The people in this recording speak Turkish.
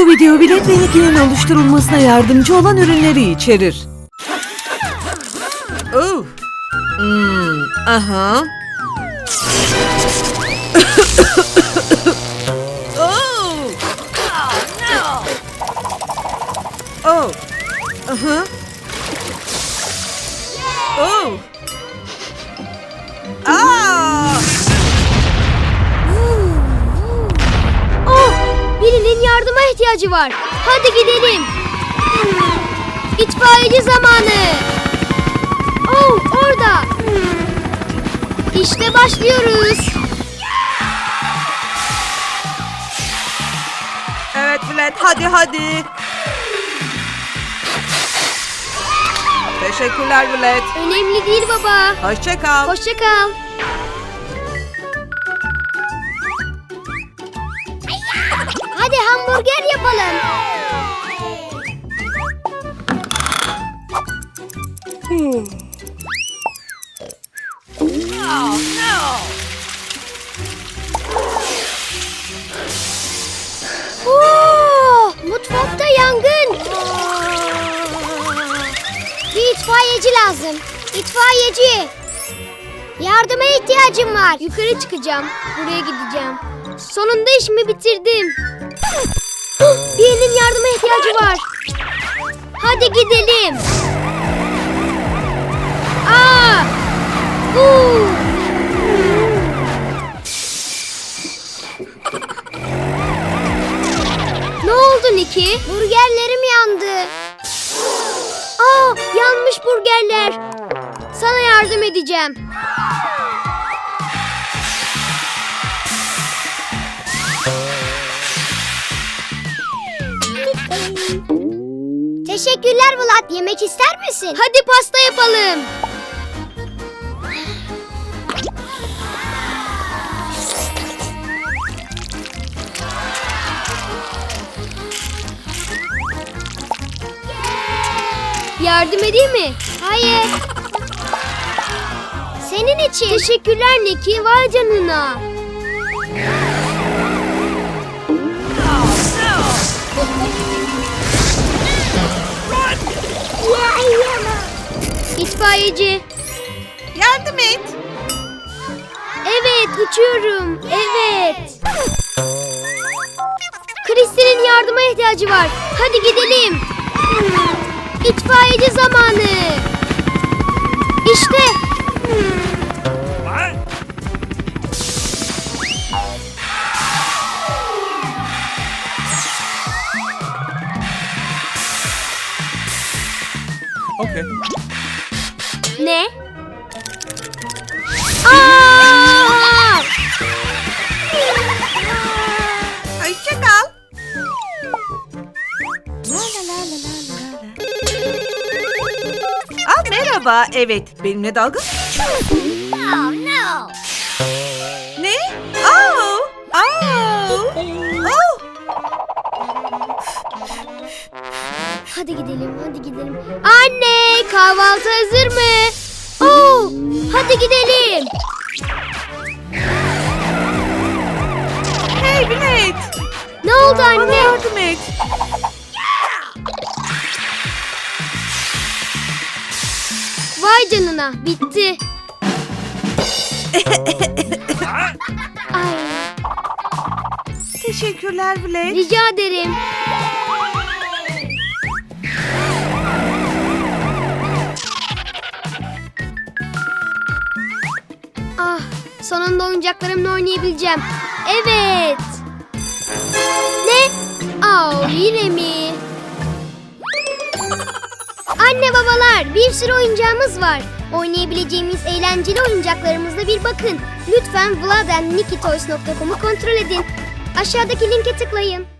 Bu video bilet ve Nicky'nin oluşturulmasına yardımcı olan ürünleri içerir. Oh. Hmm, aha. oh. Oh. Aha. Oh. İhtiyacı var. Hadi gidelim. İtfaiyeci zamanı. Oh, orada. İşte başlıyoruz. Evet Bülent hadi hadi. Teşekkürler Bülent. Önemli değil baba. Hoşça kal. Hoşça kal. Hamburger yapalım. Oo, mutfakta yangın. Bir itfaiyeci lazım. İtfaiyeci. Yardıma ihtiyacım var. Yukarı çıkacağım. Buraya gideceğim. Sonunda işimi bitirdim. Birinin yardıma ihtiyacı var. Hadi gidelim. Aa! Huu! Ne oldu Niki? Burgerlerim yandı. Aa, yanmış burgerler. Sana yardım edeceğim. Teşekkürler Vlad. Yemek ister misin? Hadi pasta yapalım. Yardım edeyim mi? Hayır. Senin için. Teşekkürler Neki. Vay canına. İtfaiyeci. Yardım et. Evet uçuyorum. Evet. Kristin'in yardıma ihtiyacı var. Hadi gidelim. İtfaiyeci zamanı. İşte. Okay. Ne? Aa! Hoşça kal. Aa, merhaba. Evet, benimle dalga mı geçiyorsun? Oh no. Ne? Oh! Oh! Oh! Hadi gidelim, hadi gidelim. Anne, kahvaltı hazır mı? Oo, hadi gidelim. Hey Bülent! Ne oldu Bana anne? yardım et. Vay canına, bitti. Ay, Teşekkürler Bülent. rica ederim. Sonunda oyuncaklarımla oynayabileceğim. Evet. Ne? Aa, yine mi? Anne babalar, bir sürü oyuncağımız var. Oynayabileceğimiz eğlenceli oyuncaklarımıza bir bakın. Lütfen vladandnikitoys.com'u kontrol edin. Aşağıdaki linke tıklayın.